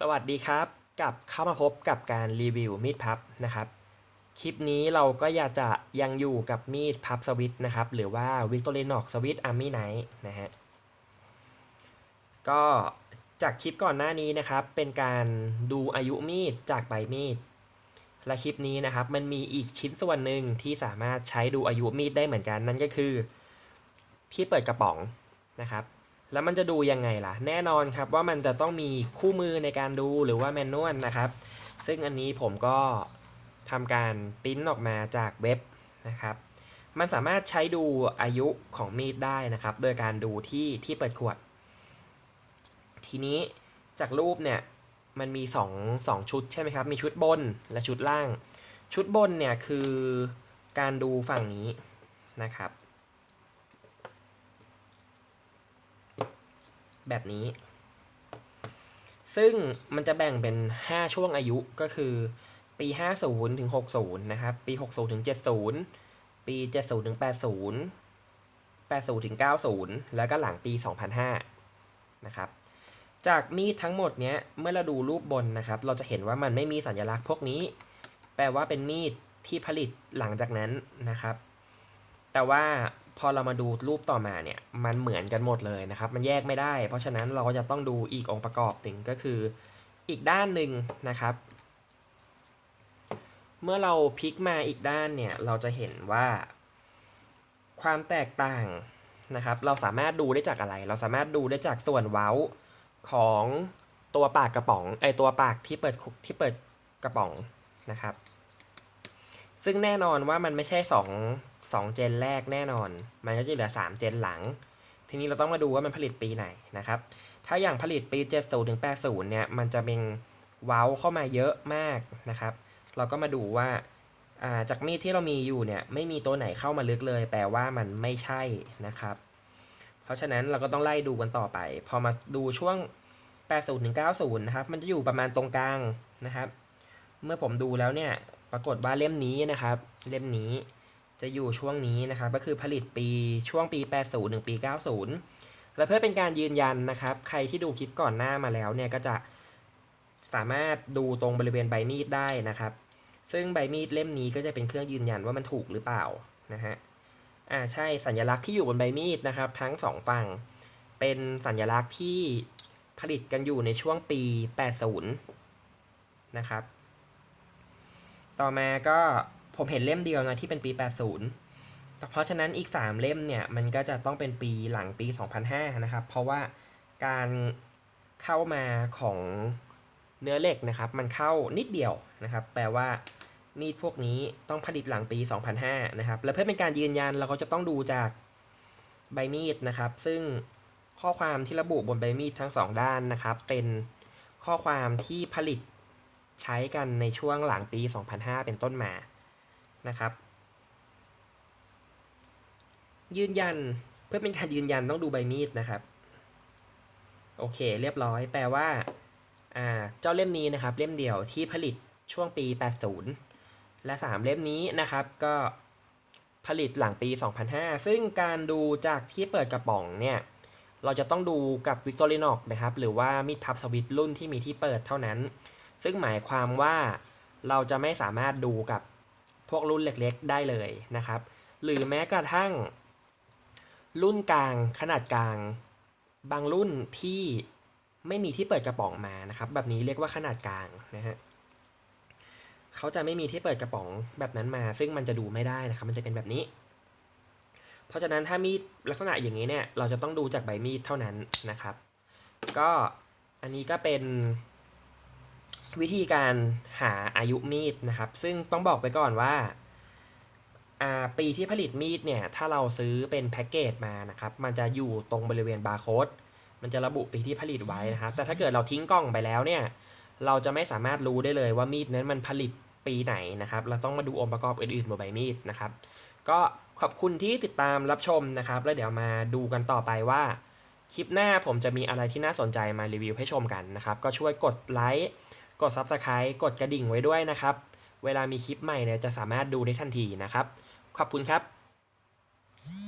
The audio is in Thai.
สวัสดีครับกลับเข้ามาพบกับการรีวิวมีดพับนะครับ คลิปนี้เราก็อยากจะยังอยู่กับมีดพับสวิตนะครับ หรือว่า Victorinox Swiss Army Knife นะฮะก็จากคลิปก่อนหน้านี้นะครับ เป็นการดูอายุมีดจากใบมีด และคลิปนี้นะครับ มันมีอีกชิ้นส่วนหนึ่งที่สามารถใช้ดูอายุมีดได้เหมือนกันนั่นก็คือ ที่เปิดกระป๋องนะครับ แล้วมันจะดูยังไงล่ะ แน่นอนครับว่ามันจะต้องมีคู่มือในการดูหรือว่าแมนนวลนะครับ ซึ่งอันนี้ผมก็ทำการปริ้นออกมาจากเว็บนะครับ มันสามารถใช้ดูอายุของมีดได้นะครับ โดยการดูที่ที่เปิดขวด ทีนี้จากรูปเนี่ยมันมี2งสองชุดใช่ไหมครับ มีชุดบนและชุดล่าง ชุดบนเนี่ยคือการดูฝั่งนี้นะครับ แบบนี้ ซึ่งมันจะแบ่งเป็น 5 ช่วงอายุก็คือปี 50 ถึง 60 นะครับ ปี 60 ถึง 70 ปี 70 ถึง 80 80 ถึง 90 แล้วก็หลังปี 2005 นะครับ จากมีดทั้งหมดเนี้ย เมื่อเราดูรูปบนนะครับ เราจะเห็นว่ามันไม่มีสัญลักษณ์พวกนี้ แปลว่าเป็นมีดที่ผลิตหลังจากนั้นนะครับ แต่ว่า พอเรามาดูรูปต่อมาเนี่ยมันเหมือนกันหมดเลยนะครับ มันแยกไม่ได้ เพราะฉะนั้นเราก็จะต้องดูอีกองค์ประกอบหนึ่งก็คืออีกด้านหนึ่งนะครับ เมื่อเราพลิกมาอีกด้านเนี่ยเราจะเห็นว่า ความแตกต่างนะครับ เราสามารถดูได้จากอะไร เราสามารถดูได้จากส่วนเว้าของตัวปากกระป๋องไอตัวปากที่เปิดที่เปิดกระป๋องนะครับ ซึ่งแน่นอนว่ามันไม่ใช่ส องสองเจนแรกแน่นอน มันก็จะเหลือ 3 เจนหลัง ทีนี้เราต้องมาดูว่ามันผลิตปีไหนนะครับ ถ้าอย่างผลิตปี 70ถึง80 เนี่ย มันจะเป็นว้าเข้ามาเยอะมากนะครับ เราก็มาดูว่าอ่าจากมีดที่เรามีอยู่เนี่ยไม่มีตัวไหนเข้ามาลึกเลย แปลว่ามันไม่ใช่นะครับ เพราะฉะนั้นเราก็ต้องไล่ดูกันต่อไป พอมาดูช่วง 80ถึง90 นะครับ มันจะอยู่ประมาณตรงกลางนะครับ เมื่อผมดูแล้วเนี่ยปรากฏว่าเล่มนี้นะครับ เล่มนี้ จะอยู่ช่วงนี้นะครับก็คือผลิตปีช่วงปี 80ถึงปี 90 และเพื่อเป็นการยืนยันนะครับ ใครที่ดูคลิปก่อนหน้ามาแล้วเนี่ยก็จะสามารถดูตรงบริเวณใบมีดได้นะครับ ซึ่งใบมีดเล่มนี้ก็จะเป็นเครื่องยืนยันว่ามันถูกหรือเปล่านะฮะอ่าใช่สัญลักษณ์ที่อยู่บนใบมีดนะครับ ทั้งสองฝั่ง เป็นสัญลักษณ์ที่ผลิตกันอยู่ในช่วงปี 80 นะครับ ต่อมาก็ ผมเห็นเล่มเดียวนะที่เป็นปี 80 เพราะฉะนั้นอีก 3 เล่มเนี่ยมันก็จะต้องเป็นปีหลังปี 2005 นะครับ เพราะว่าการเข้ามาของเนื้อเหล็กนะครับ มันเข้านิดเดียวนะครับ แปลว่ามีดพวกนี้ต้องผลิตหลังปี 2005 นะครับ และเพื่อเป็นการยืนยันเราก็จะต้องดูจากใบมีดนะครับ ซึ่งข้อความที่ระบุบนใบมีดทั้งสองด้านนะครับ เป็นข้อความที่ผลิตใช้กันในช่วงหลังปี 2005 เป็นต้นมา นะครับ ยืนยันเพื่อเป็นการยืนยันต้องดูใบมีดนะครับ โอเคเรียบร้อย แปลว่าอ่าเจ้าเล่มนี้นะครับเล่มเดียวที่ผลิตช่วงปี 80 และ 3 เล่มนี้นะครับก็ผลิตหลังปี 2005 ซึ่งการดูจากที่เปิดกระป๋องเนี่ย เราจะต้องดูกับ Victorinox นะครับ หรือว่ามีดพับสวิตรุ่นที่มีที่เปิดเท่านั้น ซึ่งหมายความว่าเราจะไม่สามารถดูกับ พวกรุ่นเล็กๆได้เลยนะครับ หรือแม้กระทั่ง รุ่นกลางขนาดกลาง บางรุ่นที่ไม่มีที่เปิดกระป๋องมานะครับ แบบนี้เรียกว่าขนาดกลางนะฮะเขาจะไม่มีที่เปิดกระป๋องแบบนั้นมา ซึ่งมันจะดูไม่ได้นะครับ มันจะเป็นแบบนี้ เพราะฉะนั้นถ้ามีดลักษณะอย่างนี้เนี่ย เราจะต้องดูจากใบมีดเท่านั้นนะครับ ก็อันนี้ก็เป็น วิธีการหาอายุมีดนะครับ ซึ่งต้องบอกไปก่อนว่าปีที่ผลิตมีดเนี่ยถ้าเราซื้อเป็นแพ็กเกจมานะครับมันจะอยู่ตรงบริเวณบาร์โค้ดมันจะระบุปีที่ผลิตไว้นะครับแต่ถ้าเกิดเราทิ้งกล้องไปแล้วเนี่ยเราจะไม่สามารถรู้ได้เลยว่ามีดนั้นมันผลิตปีไหนนะครับเราต้องมาดูองค์ประกอบอื่นๆบนใบมีดนะครับ ก็ขอบคุณที่ติดตามรับชมนะครับ แล้วเดี๋ยวมาดูกันต่อไปว่าคลิปหน้าผมจะมีอะไรที่น่าสนใจมารีวิวให้ชมกันนะครับ ก็ช่วยกดไลค์ กด Subscribe กดกระดิ่งไว้ด้วยนะครับ เวลามีคลิปใหม่เนี่ยจะสามารถดูได้ทันทีนะครับ ขอบคุณครับ